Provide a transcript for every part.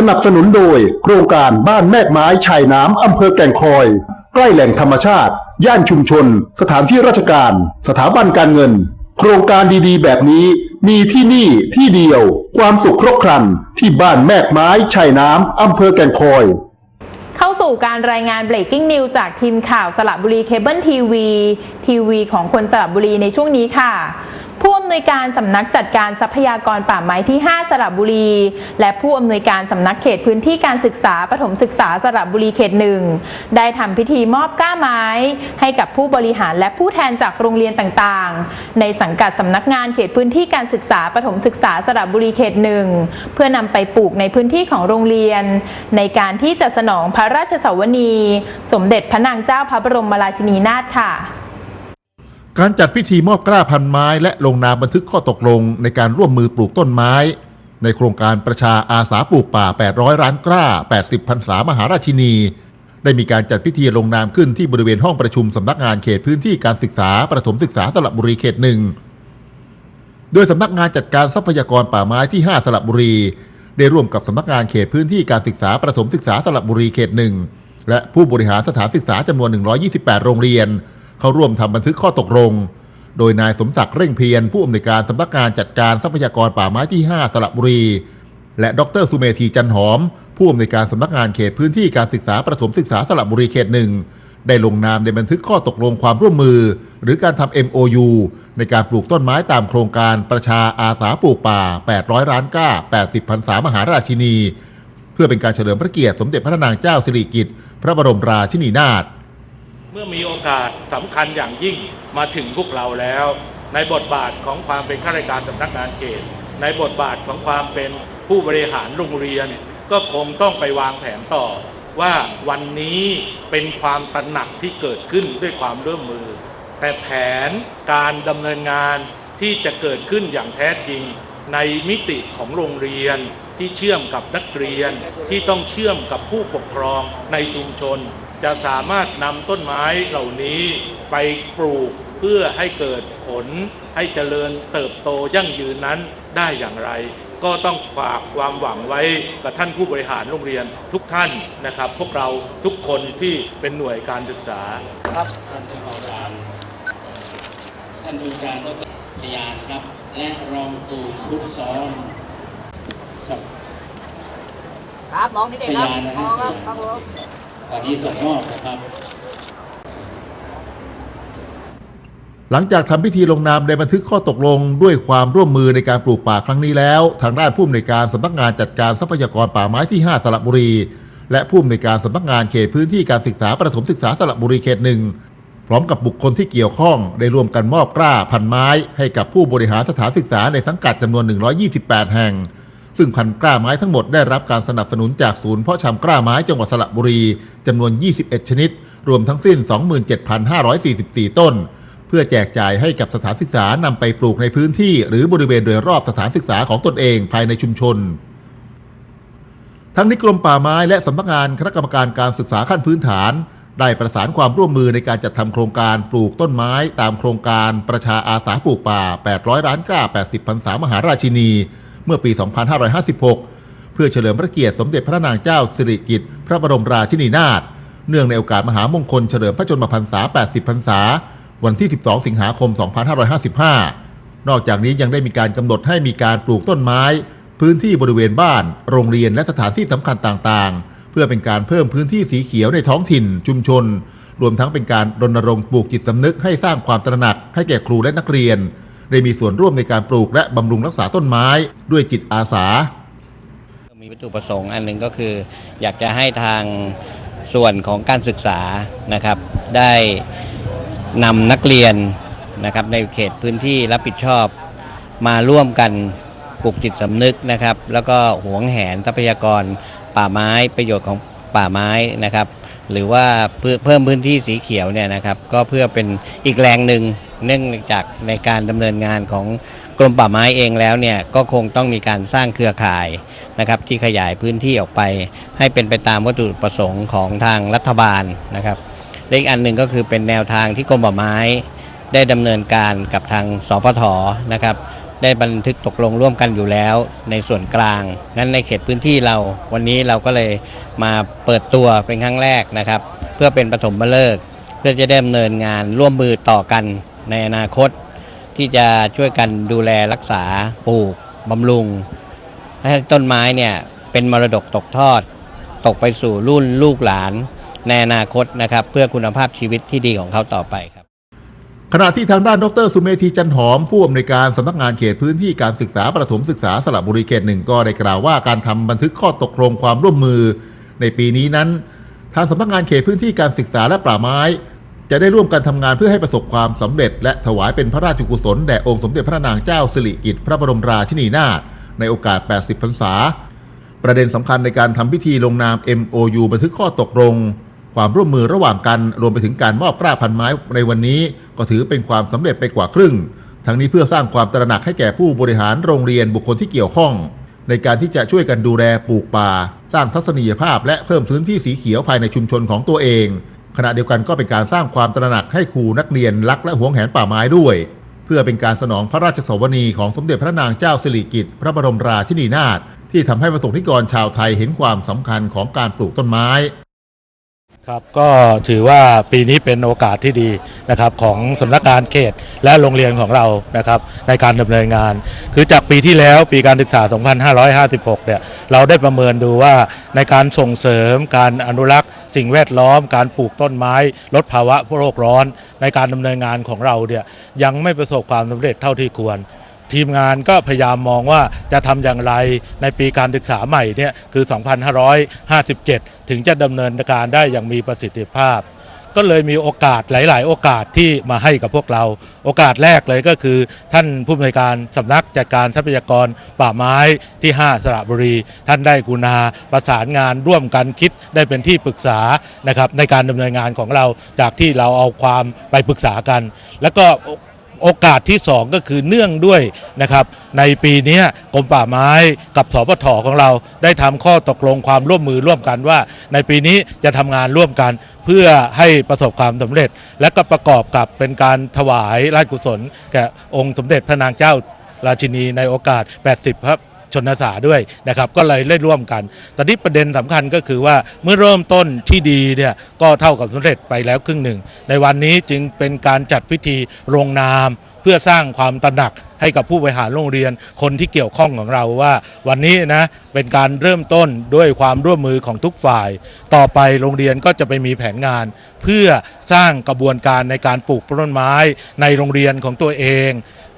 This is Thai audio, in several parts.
สนับสนุนโดย โครงการบ้านแมกไม้ชายน้ำอำเภอแก่งคอย ใกล้แหล่งธรรมชาติ ย่านชุมชน สถานที่ราชการ สถาบันการเงิน โครงการดีๆ แบบนี้ มีที่นี่ที่เดียว ความสุขครบครัน ที่บ้านแมกไม้ชายน้ำอำเภอแก่งคอย เข้าสู่การรายงาน breaking news จากทีมข่าวสระบุรีเคเบิลทีวีทีวีของคนสระบุรีในช่วงนี้ค่ะ ผู้อำนวยการสำนักจัดการทรัพยากรป่าไม้ที่ 5 สระบุรี และผู้อำนวยการสำนักเขตพื้นที่การศึกษาปฐมศึกษาสระบุรีเขตหนึ่งได้ทำพิธีมอบก้าไม้ ให้กับผู้บริหารและผู้แทนจากโรงเรียนต่างๆ ในสังกัดสำนักงานเขตพื้นที่การศึกษาปฐมศึกษาสระบุรีเขตหนึ่งเพื่อนำไปปลูกในพื้นที่ของโรงเรียน ในการที่จะสนองพระราชสวนี สมเด็จพระนางเจ้าพระบรมราชินีนาถค่ะ การจัดพิธีมอบกล้าพันไม้ และลงนามบันทึกข้อตกลงในการร่วมมือปลูกต้นไม้ ในโครงการประชาอาสาปลูกป่า 800 ร้านกล้า 80พรรษามหาราชินี ได้มีการจัดพิธีลงนามขึ้นที่บริเวณห้องประชุมสำนักงานเขตพื้นที่การศึกษาประถมศึกษาสระบุรีเขตหนึ่งโดยสำนักงานจัดการทรัพยากรป่าไม้ที่ 5 สระบุรี ได้ร่วมกับสำนักงานเขตพื้นที่การศึกษาประถมศึกษาสระบุรีเขตหนึ่งและผู้บริหารสถานศึกษาจำนวน 128 โรงเรียน เข้าร่วมทำบันทึกข้อตกลง โดยนายสมศักดิ์เร่งเพียรผู้อำนวยการสำนักงานจัดการทรัพยากรป่าไม้ที่ 5 สระบุรี และดรสุเมธีจันหอม ผู้อำนวยการสำนักงานเขตพื้นที่การศึกษาประถมศึกษาสระบุรีเขตหนึ่งได้ลงนามในบันทึกข้อตกลงความร่วมมือ หรือการทำ MOU ในการปลูกต้นไม้ตามโครงการประชาอาสาปลูกป่า 800ร้านก้า 80พรรษามหาราชินี เพื่อเป็นการเฉลิมพระเกียรติสมเด็จพระนางเจ้าสิริกิติ์พระบรมราชินีนาถ มื่อมีโอกาสสำคัญอย่างยิ่งมาถึงพวกเราแล้ว ในบทบาทของความเป็นข้าราชการสำนักงานเขต ในบทบาทของความเป็นผู้บริหารโรงเรียน ก็คงต้องไปวางแผนต่อ ว่าวันนี้เป็นความตระหนักที่เกิดขึ้นด้วยความร่วมมือ แต่แผนการดำเนินงานที่จะเกิดขึ้นอย่างแท้จริง ในมิติของโรงเรียนที่เชื่อมกับนักเรียนที่ต้องเชื่อมกับผู้ปกครองในชุมชน จะสามารถนำต้นไม้เหล่านี้ไปปลูกเพื่อให้เกิดผล ให้เจริญเติบโตยั่งยืนนั้นได้อย่างไร ก็ต้องฝากความหวังไว้กับท่านผู้บริหารโรงเรียนทุกท่านนะครับ พวกเราทุกคนที่เป็นหน่วยการศึกษาครับท่านผู้ว่าการท่านผู้ว่าการดรพยานครับ และรองตูนพุทธซ้อนครับครับมองนี่เด็กครับพยานนะมฮะองครับครับผม ตอนนี้ส่งมอบนะครับ หลังจากทำพิธีลงนามในบันทึกข้อตกลงด้วยความร่วมมือในการปลูกป่าครั้งนี้แล้ว ทางด้านผู้อำนวยการสำนักงานจัดการทรัพยากรป่าไม้ที่ 5 สระบุรี และผู้อำนวยการสำนักงานเขตพื้นที่การศึกษาประถมศึกษาสระบุรีเขตหนึ่งพร้อมกับบุคคลที่เกี่ยวข้องได้ร่วมกันมอบกล้าพันไม้ ให้กับผู้บริหารสถานศึกษาในสังกัดจำนวน 128 แห่ง ซึ่งพันกล้าไม้ทั้งหมดได้รับการสนับสนุนจากศูนย์เพาะชำกล้าไม้จังหวัดสระบุรีจำนวน 21 ชนิด รวมทั้งสิ้น 27,544 ต้น เพื่อแจกจ่ายให้กับสถานศึกษานำไปปลูกในพื้นที่ หรือบริเวณโดยรอบสถานศึกษาของตนเองภายในชุมชน ทั้งนี้กรมป่าไม้และสำนักงานคณะกรรมการการศึกษาขั้นพื้นฐานได้ประสานความร่วมมือในการจัดทำโครงการปลูกต้นไม้ ตามโครงการประชาอาสาปลูกป่า 800 ร้านก้า 80พรรษามหาราชินี เมื่อปี 2556 เพื่อเฉลิมพระเกียรติสมเด็จพระนางเจ้าสิริกิติ์พระบรมราชินีนาถเนื่องในโอกาสมหามงคลเฉลิมพระชนมพรรษา 80 พรรษา วันที่ 12 สิงหาคม 2555 นอกจากนี้ยังได้มีการกำหนดให้มีการปลูกต้นไม้ พื้นที่บริเวณบ้าน โรงเรียนและสถานที่สำคัญต่างๆ เพื่อเป็นการเพิ่มพื้นที่สีเขียวในท้องถิ่น ชุมชน รวมทั้งเป็นการรณรงค์ปลูกจิตสำนึกให้สร้างความตระหนักให้แก่ครูและนักเรียน ได้มีส่วนร่วมในการปลูกและบำรุงรักษาต้นไม้ ด้วยจิตอาสา มีวัตถุประสงค์อันหนึ่งก็คือ อยากจะให้ทางส่วนของการศึกษานะครับ ได้นำนักเรียนนะครับในเขตพื้นที่รับผิดชอบมาร่วมกันปลูกจิตสำนึกนะครับ แล้วก็หวงแหนทรัพยากรป่าไม้ประโยชน์ของป่าไม้นะครับ หรือว่าเพิ่มพื้นที่สีเขียวเนี่ยนะครับ ก็เพื่อเป็นอีกแรงหนึ่ง เนื่องจากในการดำเนินงานของกรมป่าไม้เองแล้วเนี่ยก็คงต้องมีการสร้างเครือข่ายนะครับที่ขยายพื้นที่ออกไป ให้เป็นไปตามวัตถุประสงค์ของทางรัฐบาลนะครับและอีกอันหนึ่งก็คือเป็นแนวทางที่กรมป่าไม้ ได้ดำเนินการกับทางสพทนะครับได้บันทึกตกลงร่วมกันอยู่แล้วในส่วนกลาง งั้นในเขตพื้นที่เรา วันนี้เราก็เลยมาเปิดตัวเป็นครั้งแรกนะครับ เพื่อเป็นปฐมฤกษ์เพื่อจะได้ดำเนินงานร่วมมือต่อกัน ในอนาคต ที่จะช่วยกันดูแลรักษาปลูกบำรุง ให้ต้นไม้เนี่ยเป็นมรดกตกทอด ตกไปสู่รุ่นลูกหลาน ในอนาคตนะครับ เพื่อคุณภาพชีวิตที่ดีของเขาต่อไปครับขณะที่ทางด้านดรสุเมธีจันหอม ผู้อำนวยการสำนักงานเขตพื้นที่การศึกษาประถมศึกษาสระบุรีเขตหนึ่งก็ได้กล่าวว่าการทำบันทึกข้อตกลงความร่วมมือ ในปีนี้นั้น ทางสำนักงานเขตพื้นที่การศึกษาและป่าไม้ จะได้ร่วมกันทำงานเพื่อให้ประสบความสำเร็จ และถวายเป็นพระราชกุศลแด่องค์สมเด็จพระนางเจ้าสิริกิติ์พระบรมราชินีนาถในโอกาส 80 พรรษา ประเด็นสำคัญในการทำพิธีลงนาม MOU บันทึกข้อตกลง ความร่วมมือระหว่างกันรวมไปถึงการมอบกล้าพันไม้ในวันนี้ ก็ถือเป็นความสำเร็จไปกว่าครึ่ง ทั้งนี้เพื่อสร้างความตระหนักให้แก่ผู้บริหารโรงเรียนบุคคลที่เกี่ยวข้อง ในการที่จะช่วยกันดูแลปลูกป่า สร้างทัศนียภาพ และเพิ่มพื้นที่สีเขียวภายในชุมชนของตัวเอง ขณะเดียวกันก็เป็นการสร้างความตระหนักให้ครูนักเรียนรักและหวงแหนป่าไม้ด้วย เพื่อเป็นการสนองพระราชสวนีของสมเด็จพระนางเจ้าสิริกิติ์พระบรมราชินีนาถที่ทำให้ประสงค์นิกรชาวไทยเห็นความสำคัญของการปลูกต้นไม้ครับก็ถือว่าปีนี้เป็นโอกาสที่ดีนะครับของสำนักงานเขตและโรงเรียนของเรานะครับในการดำเนินงาน คือจากปีที่แล้วปีการศึกษา 2556 เนี่ยเราได้ประเมินดูว่าในการส่งเสริมการอนุรักษ์ สิ่งแวดล้อม การปลูกต้นไม้ ลดภาวะโลกร้อน ในการดำเนินงานของเราเนี่ยยังไม่ประสบความสำเร็จเท่าที่ควร ทีมงานก็พยายามมองว่าจะทำอย่างไรในปีการศึกษาใหม่เนี่ยคือ 2557 ถึงจะดำเนินการได้อย่างมีประสิทธิภาพ ก็เลยมีโอกาสหลาย ๆ โอกาสที่มาให้กับพวกเรา โอกาสแรกเลยก็คือ ท่านผู้อำนวยการสำนักจัดการทรัพยากรป่าไม้ที่ 5 สระบุรี ท่านได้กรุณาประสานงานร่วมกันคิดได้เป็นที่ปรึกษานะครับในการดำเนินงานของเราจากที่เราเอาความไปปรึกษากัน แล้วก็ โอกาสที่ 2 ก็คือเนื่องด้วยนะครับในปีนี้กรมป่าไม้กับสปทของเราได้ทำข้อตกลงความร่วมมือร่วมกันว่า ในปีนี้จะทำงานร่วมกันเพื่อให้ประสบความสำเร็จ และก็ประกอบกับเป็นการถวายราชกุศลแก่องค์สมเด็จพระนางเจ้าราชินีในโอกาส 80 พระ ชนสาด้วยนะครับก็เลยได้ร่วมกันตอนนี้ประเด็นสำคัญก็คือว่าเมื่อเริ่มต้นที่ดีเนี่ยก็เท่ากับสำเร็จไปแล้วครึ่งหนึ่ง ในวันนี้จึงเป็นการจัดพิธีลงนาม เพื่อสร้างความตระหนักให้กับผู้บริหารโรงเรียนคนที่เกี่ยวข้องของเราว่า วันนี้นะเป็นการเริ่มต้นด้วยความร่วมมือของทุกฝ่าย ต่อไปโรงเรียนก็จะไปมีแผนงาน เพื่อสร้างกระบวนการในการปลูกต้นไม้ในโรงเรียนของตัวเอง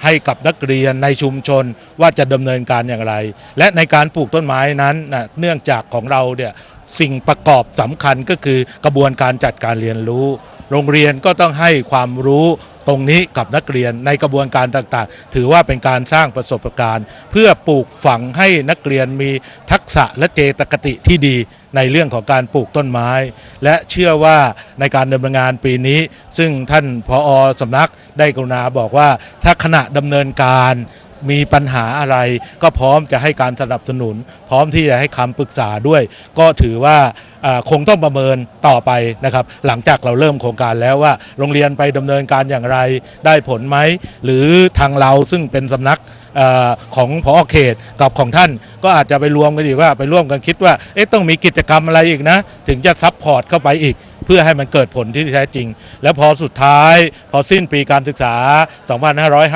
ให้กับนักเรียนในชุมชนว่าจะดำเนินการอย่างไร และในการปลูกต้นไม้นั้นนะเนื่องจากของเราเนี่ยสิ่งประกอบสำคัญก็คือกระบวนการจัดการเรียนรู้ โรงเรียนก็ต้องให้ความรู้ ตรงนี้กับนักเรียนในกระบวนการต่างๆ ถือว่าเป็นการสร้างประสบการณ์ เพื่อปลูกฝังให้นักเรียนมีทักษะและเจตคติที่ดีในเรื่องของการปลูกต้นไม้ และเชื่อว่าในการดำเนินงานปีนี้ ซึ่งท่านพออสำนักได้กรุณาบอกว่าถ้าขณะดำเนินการ มีปัญหาอะไร ก็พร้อมจะให้การสนับสนุน พร้อมที่จะให้คำปรึกษาด้วย ก็ถือว่าอ่าคงต้องประเมินต่อไปนะครับ หลังจากเราเริ่มโครงการแล้วว่า โรงเรียนไปดำเนินการอย่างไรได้ผลไหม หรือทางเราซึ่งเป็นสำนักเออของพอเขตกับของท่าน ก็อาจจะไปรวมกันอีกว่าไปร่วมกันคิดว่าเอ๊ะต้องมีกิจกรรมอะไรอีกนะ ถึงจะซับพอร์ตเข้าไปอีก พื่อให้มันเกิดผลที่แท้จริง แล้วพอสุดท้าย พอสิ้นปีการศึกษา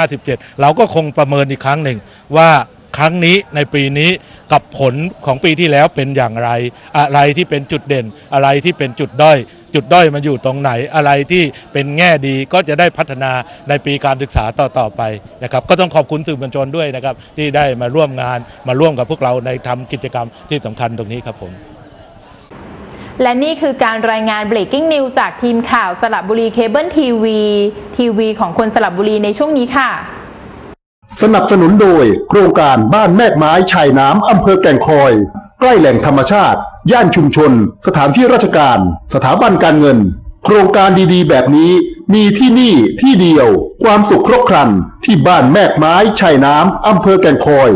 2557 เราก็คงประเมินอีกครั้งหนึ่งว่าครั้งนี้ในปีนี้กับผลของปีที่แล้วเป็นอย่างไร อะไรที่เป็นจุดเด่น อะไรที่เป็นจุดด้อย จุดด้อยมันอยู่ตรงไหนอะไรที่เป็นแง่ดีก็จะได้พัฒนาในปีการศึกษาต่อๆไปนะครับ ก็ต้องขอบคุณสื่อมวลชนด้วยนะครับ ที่ได้มาร่วมงานมาร่วมกับพวกเราในทำกิจกรรมที่สำคัญตรงนี้ครับผม และนี่คือการรายงาน breaking news จากทีมข่าวสระบุรีเคเบิลทีวีทีวีของคนสระบุรีในช่วงนี้ค่ะ สนับสนุนโดย โครงการบ้านแมกไม้ชายน้ำอำเภอแก่งคอย ใกล้แหล่งธรรมชาติ ย่านชุมชน สถานที่ราชการ สถาบันการเงิน โครงการดีๆ แบบนี้ มีที่นี่ที่เดียว ความสุขครบครันที่บ้านแมกไม้ชายน้ำอำเภอแก่งคอย